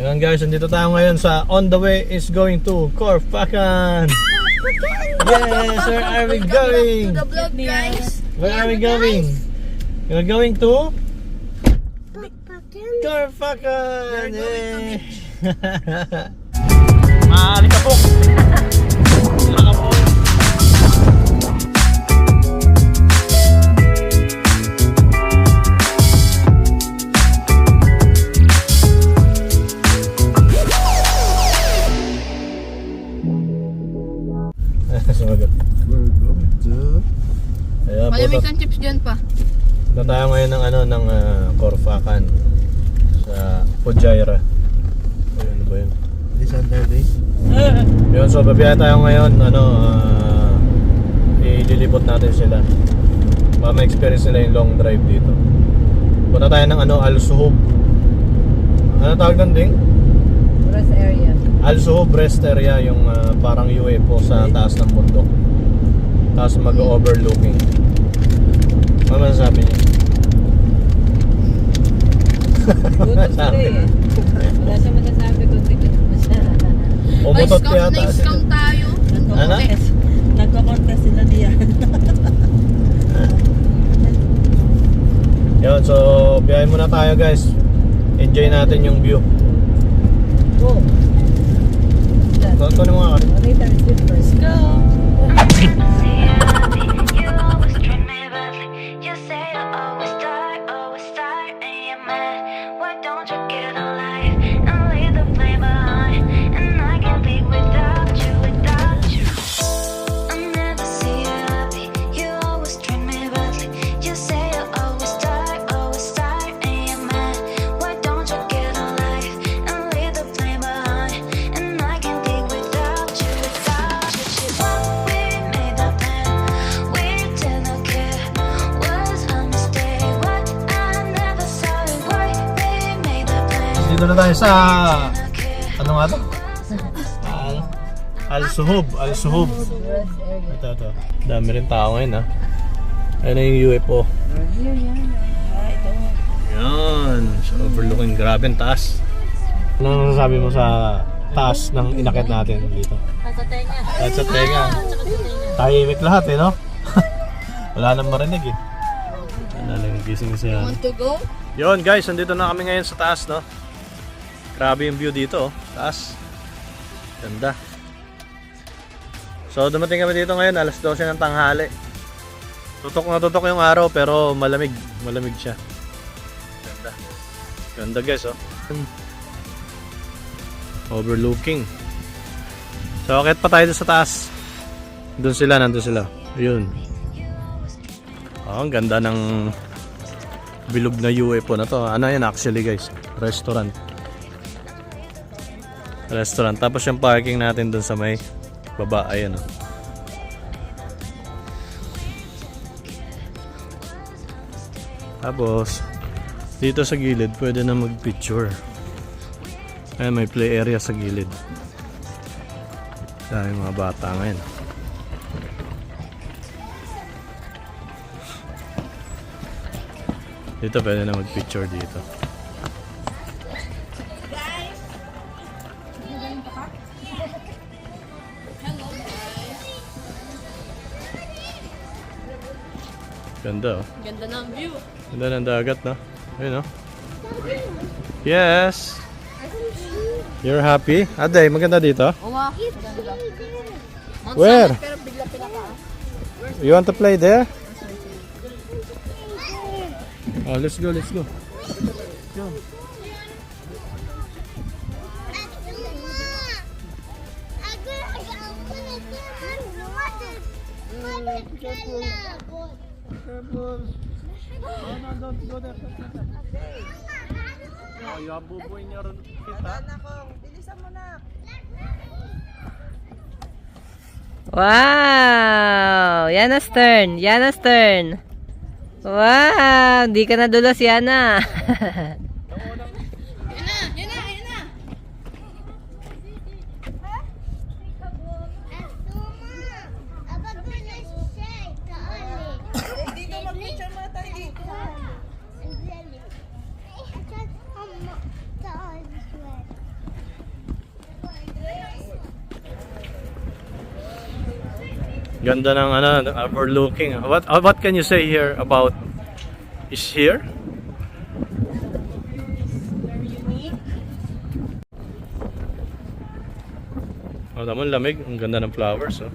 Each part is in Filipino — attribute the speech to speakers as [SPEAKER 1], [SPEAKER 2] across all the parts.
[SPEAKER 1] Yan guys, nandito tayo ngayon sa On the Way is going to Corfacan. Yes, where are we going?
[SPEAKER 2] The vlog, guys.
[SPEAKER 1] Where are we going? We're going to Corfacan. Yay! Maaali ka ano ng ah, Corfacan sa Pujaira. Ayun, ano ba yun?
[SPEAKER 3] This Saturday.
[SPEAKER 1] Yun, so babiyahe tayo ngayon, ano, ah, ililipot natin sila. Para ma-experience nila yung long drive dito. Punta tayo ng ano, Al Suhub. Ano tawag doon, Ding?
[SPEAKER 4] Rest area.
[SPEAKER 1] Al Suhub rest area, yung ah, parang UFO sa taas ng bundok. Tapos mag-overlooking. Ano masasabi niya?
[SPEAKER 4] To play eh. Wala siya masasabi kung ko naman siya.
[SPEAKER 1] Umutot
[SPEAKER 2] Scout
[SPEAKER 1] yata.
[SPEAKER 2] na scout tayo.
[SPEAKER 1] Ano?
[SPEAKER 4] Nagko-contest. Sila diyan.
[SPEAKER 1] Yun, so biyahe muna tayo guys. Enjoy natin yung view.
[SPEAKER 4] Go.
[SPEAKER 1] Ito, ito na mga
[SPEAKER 4] Later, sit first. Go.
[SPEAKER 5] Plan.
[SPEAKER 1] Dito na tayo sa ano nga to? Al Al Suhub, Al Suhub.
[SPEAKER 4] Rest area.
[SPEAKER 1] Ito, ito. Dami rin tao ngayon ha. Ayun na yung UFO.
[SPEAKER 4] Yan. Ah.
[SPEAKER 1] So, overlooking. Grabe ang taas. Ano masasabi mo sa taas ng inakit natin dito?
[SPEAKER 4] Sa tenga.
[SPEAKER 1] At sa tenga. Tahimik lahat eh, no? Wala nang marinig eh. Ano lang gising siya.
[SPEAKER 2] Want to go?
[SPEAKER 1] Yun guys, nandito na kami ngayon sa taas, no? Grabe yung view dito, oh. Taas. Ganda. So, dumating kami dito ngayon, alas 12 ng tanghali. Tutok na tutok yung araw, pero malamig. Malamig siya. Ganda. Ganda guys, oh. Overlooking. So, akit pa tayo sa taas. Doon sila, nandun sila. Ayun. Oh, ang ganda ng bilog na UFO na to. Ano yan actually guys? Restaurant. Restaurant. Tapos yung parking natin dun sa may baba. Ayan oh. Tapos, dito sa gilid, pwede na mag-picture. Ayan, may play area sa gilid. Dahil mga bata ngayon. Dito pwede na mag-picture dito. Ganda oh.
[SPEAKER 2] Ganda ng view.
[SPEAKER 1] Ganda ng dagat no? Ayun oh. Yes! You're happy? Aday, maganda dito?
[SPEAKER 2] Ganda. Mount
[SPEAKER 1] Where?
[SPEAKER 2] Summit, pero bigla pinaka.
[SPEAKER 1] You want to play there? Oh, let's go, let's go. Oh, yabuboy niya rin kita.
[SPEAKER 4] Wow! Yana Stern. Yana Stern. Wow! Di ka nadulas, Yana.
[SPEAKER 2] Yan na, yan na, yan na.
[SPEAKER 6] Dito mag-picture muna tayo dito.
[SPEAKER 1] Ganda ng ano, overlooking. What uh, what can you say here about is here? Oh, tama lamig. Ang ganda ng flowers, oh.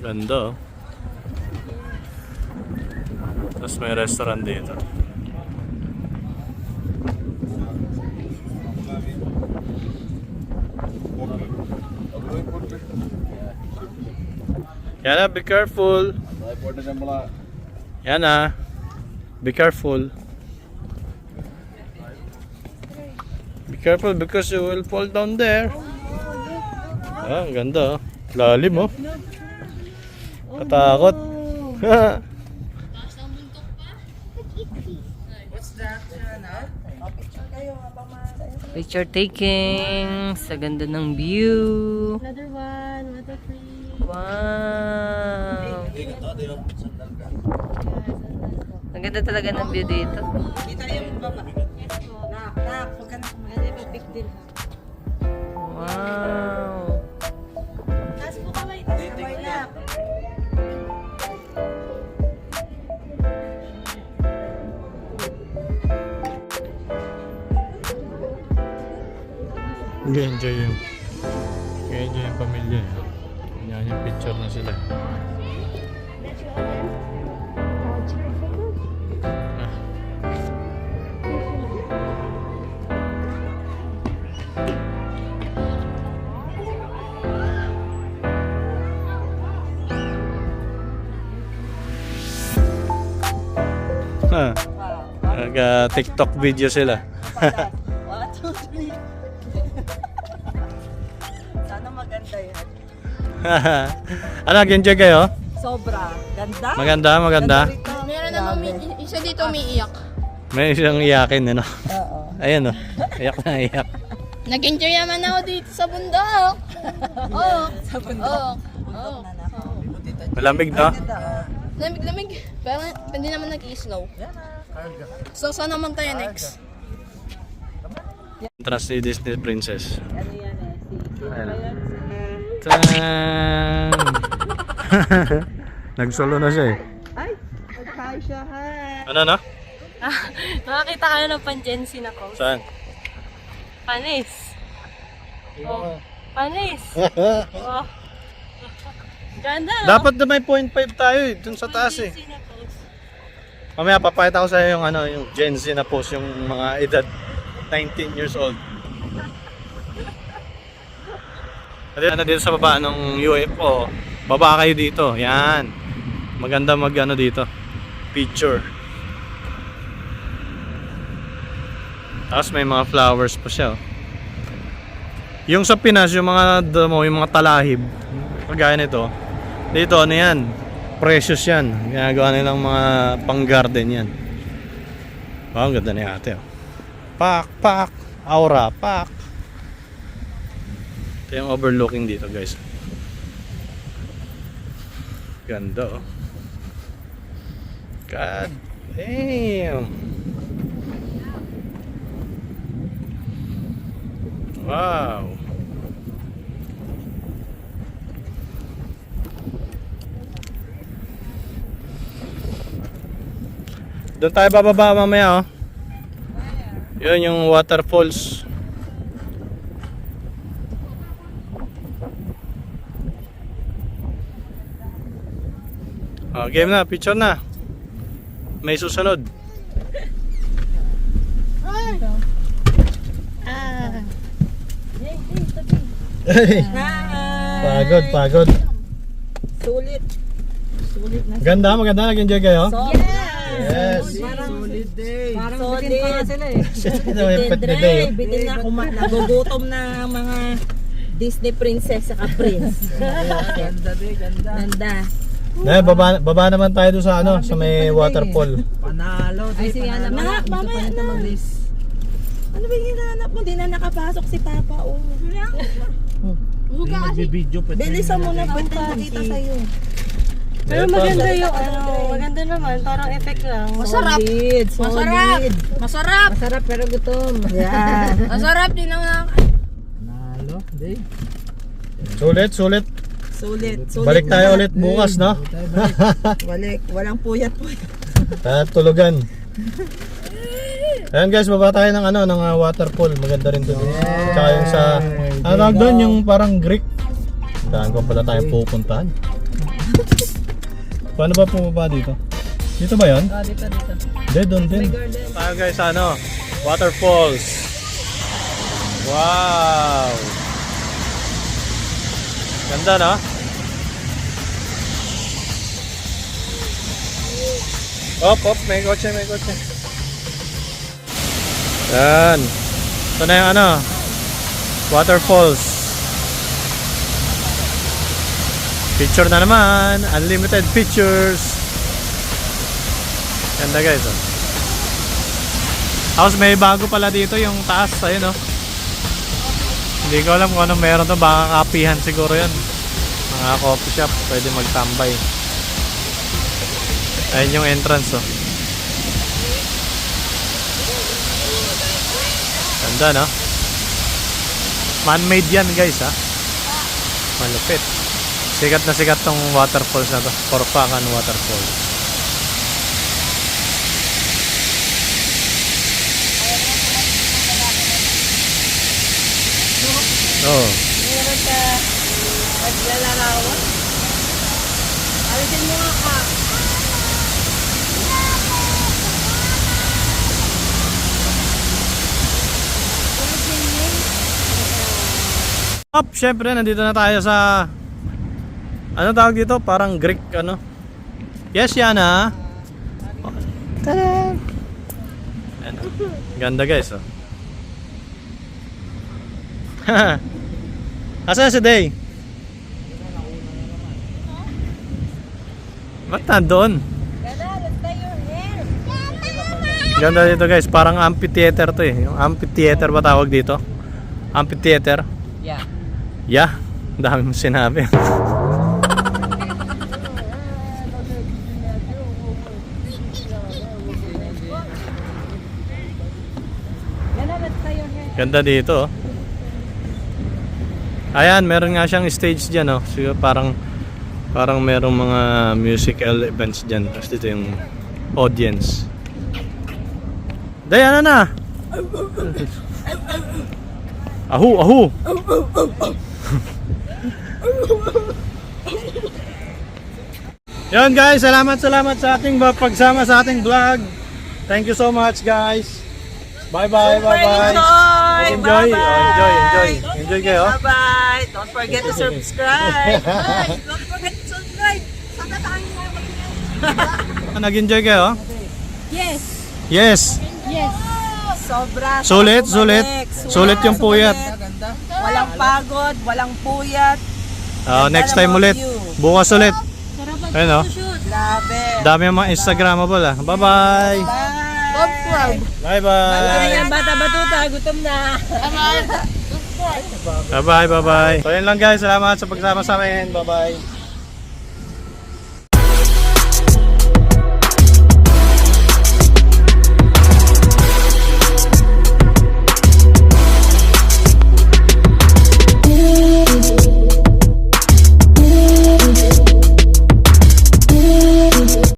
[SPEAKER 1] Ganda, oh. Tapos may restaurant dito. Yana, be careful. Yana, be careful. Be careful because you will fall down there. Ah, ganda. oh. Lalim oh. Katakot.
[SPEAKER 4] Picture taking sa ganda ng view.
[SPEAKER 2] Another one, another three.
[SPEAKER 4] Wow. Ang ganda talaga ng view dito.
[SPEAKER 6] Kita yung baba. Nak, nak, huwag ka na.
[SPEAKER 2] Yung big deal?
[SPEAKER 4] Wow.
[SPEAKER 6] Taas mo kamay, taas kamay na.
[SPEAKER 1] Nag-enjoy yung yung pamilya. Yung picture na sila. Ah. Nag-TikTok video sila. ano, nag-enjoy kayo?
[SPEAKER 6] Sobra. Ganda.
[SPEAKER 1] Maganda, maganda.
[SPEAKER 6] rito.
[SPEAKER 2] Meron naman umi- isa dito umiiyak.
[SPEAKER 1] May isang iyakin, ano?
[SPEAKER 6] Oo.
[SPEAKER 1] Ayan, oh. Iyak na iyak.
[SPEAKER 2] Nag-enjoy naman ako dito sa bundok. Oo.
[SPEAKER 6] Sa bundok.
[SPEAKER 2] Oo.
[SPEAKER 6] Bundok
[SPEAKER 2] Oo.
[SPEAKER 6] na.
[SPEAKER 1] Malamig, no?
[SPEAKER 6] Ganda. oh.
[SPEAKER 2] Lamig-lamig. Pero hindi naman nag-slow.
[SPEAKER 6] Yan ah.
[SPEAKER 2] So, saan naman tayo next?
[SPEAKER 1] Entrance ni Disney Princess.
[SPEAKER 6] Ano yan eh? Si
[SPEAKER 1] Ayan. Tan! Nagsolo na siya eh.
[SPEAKER 6] Ay, nagkain siya ha.
[SPEAKER 1] Ano na?
[SPEAKER 4] Nakakita ka na ng panjensin ako.
[SPEAKER 1] Saan?
[SPEAKER 4] Panis. Oh. Panis. oh. Ganda, no?
[SPEAKER 1] Dapat na may 0.5 tayo eh, dun sa taas eh.
[SPEAKER 4] Panjensin ako.
[SPEAKER 1] Mamaya papakita ko sa iyo yung ano, yung Gen Z na post, yung mga edad 19 years old. At ano dito sa baba ng UFO, baba kayo dito. Yan. Maganda mag ano dito. Picture. Tapos may mga flowers pa siya. oh. Yung sa Pinas, yung mga damo, yung mga talahib, kagaya nito, dito ano yan, precious yan. Ginagawa nilang mga pang garden yan. Oh, ang ganda ni ate. Oh. Pak, pak, aura, pak. Ito yung overlooking dito guys. Ganda oh. God damn. Wow. Doon tayo bababa mamaya oh. Yun yung waterfalls. Oh, game na, picture na. May susunod. Pagod, pagod.
[SPEAKER 6] Sulit. Sulit na.
[SPEAKER 1] Ganda, maganda. Nag-enjoy kayo?
[SPEAKER 6] Yes!
[SPEAKER 1] Yes.
[SPEAKER 6] Solid day. Parang solid. pa sila eh.
[SPEAKER 1] Na day.
[SPEAKER 6] Bitin na kuma- nagugutom na mga Disney princess sa prince. ganda day, ganda. Ganda.
[SPEAKER 1] Eh, baba, baba naman tayo doon sa ano, sa may waterfall.
[SPEAKER 6] Panalo. Ay, si Ana. Nak, mamaya na. Ano ba yung hinahanap mo? Di na nakapasok si Papa. Oh.
[SPEAKER 2] Huwag ka kasi.
[SPEAKER 6] Bilisan mo na po kita sa'yo.
[SPEAKER 1] Pero maganda
[SPEAKER 4] yung ano, maganda naman, parang effect lang.
[SPEAKER 2] Masarap.
[SPEAKER 6] Solid,
[SPEAKER 2] Masarap.
[SPEAKER 6] solid.
[SPEAKER 2] Masarap.
[SPEAKER 6] Masarap pero gutom. Yan.
[SPEAKER 2] Masarap din ang
[SPEAKER 1] Sulit, sulit.
[SPEAKER 6] Sulit. Sulit
[SPEAKER 1] Balik
[SPEAKER 6] na
[SPEAKER 1] tayo ulit bukas, no?
[SPEAKER 6] Balik. Walang puyat po.
[SPEAKER 1] At tulugan. Ayan guys, baba tayo ng ano, ng ah, waterfall. Maganda rin doon. Tsaka yung sa, ano tawag doon, yung parang Greek. Daan ko pala tayong pupuntahan. Paano ba pumaba dito? Dito ba yan?
[SPEAKER 6] Ah, dito, dito.
[SPEAKER 1] Hindi, doon din. Tayo guys ano, waterfalls. Wow! Ganda no? Op, op, may kotse, may kotse. Yan. Ito na yung ano, waterfalls. Picture na naman, unlimited pictures. Ganda guys oh. Tapos may bago pala dito yung taas, ayun oh. Hindi ko alam kung anong meron to, baka kapihan siguro yan. Mga coffee shop, pwede magtambay. Ayun yung entrance oh. Ganda no? Man-made yan guys ha. Malupit. Sikat na sikat tong waterfalls na to. Porpakan Waterfalls. Oh.
[SPEAKER 6] Meron ka naglalarawan. Alisin mo nga ka.
[SPEAKER 1] Up, syempre nandito na tayo sa ano tawag dito? Parang Greek ano? Yes, Yana. Tada! Ayan, oh. Ganda guys, oh. Asan si Day? Ba't nandun? Ganda dito guys, parang amphitheater to eh. Yung amphitheater ba tawag dito? Amphitheater?
[SPEAKER 6] Yeah.
[SPEAKER 1] Yeah, dami mong sinabi. Ganda dito. oh. Ayan, meron nga siyang stage diyan, oh. Siguro parang parang merong mga musical events diyan. Tapos dito yung audience. Day, ano na? Ahu, ahu. Yan guys, salamat salamat sa ating pagsama sa ating vlog. Thank you so much guys. Bye bye, bye bye.
[SPEAKER 6] Enjoy!
[SPEAKER 1] Enjoy, oh, enjoy, enjoy. Enjoy kayo.
[SPEAKER 6] Bye-bye! Don't forget to subscribe! Don't forget to subscribe!
[SPEAKER 1] Nag-enjoy kayo?
[SPEAKER 2] Yes.
[SPEAKER 1] Yes.
[SPEAKER 2] Yes.
[SPEAKER 6] Sobra!
[SPEAKER 1] Sulit, sulit. Sulit yung puyat.
[SPEAKER 6] Walang pagod, walang puyat.
[SPEAKER 1] Oh, next time ulit. Bukas ulit. Ayun oh.
[SPEAKER 6] Grabe.
[SPEAKER 1] Dami yung mga Instagrammable ah. Bye-bye.
[SPEAKER 2] Subscribe.
[SPEAKER 1] Bye-bye.
[SPEAKER 6] Ayan, bata batuta, gutom na.
[SPEAKER 1] Bye-bye, bye-bye. So yun lang guys. Salamat sa pagsama sa amin. Bye-bye.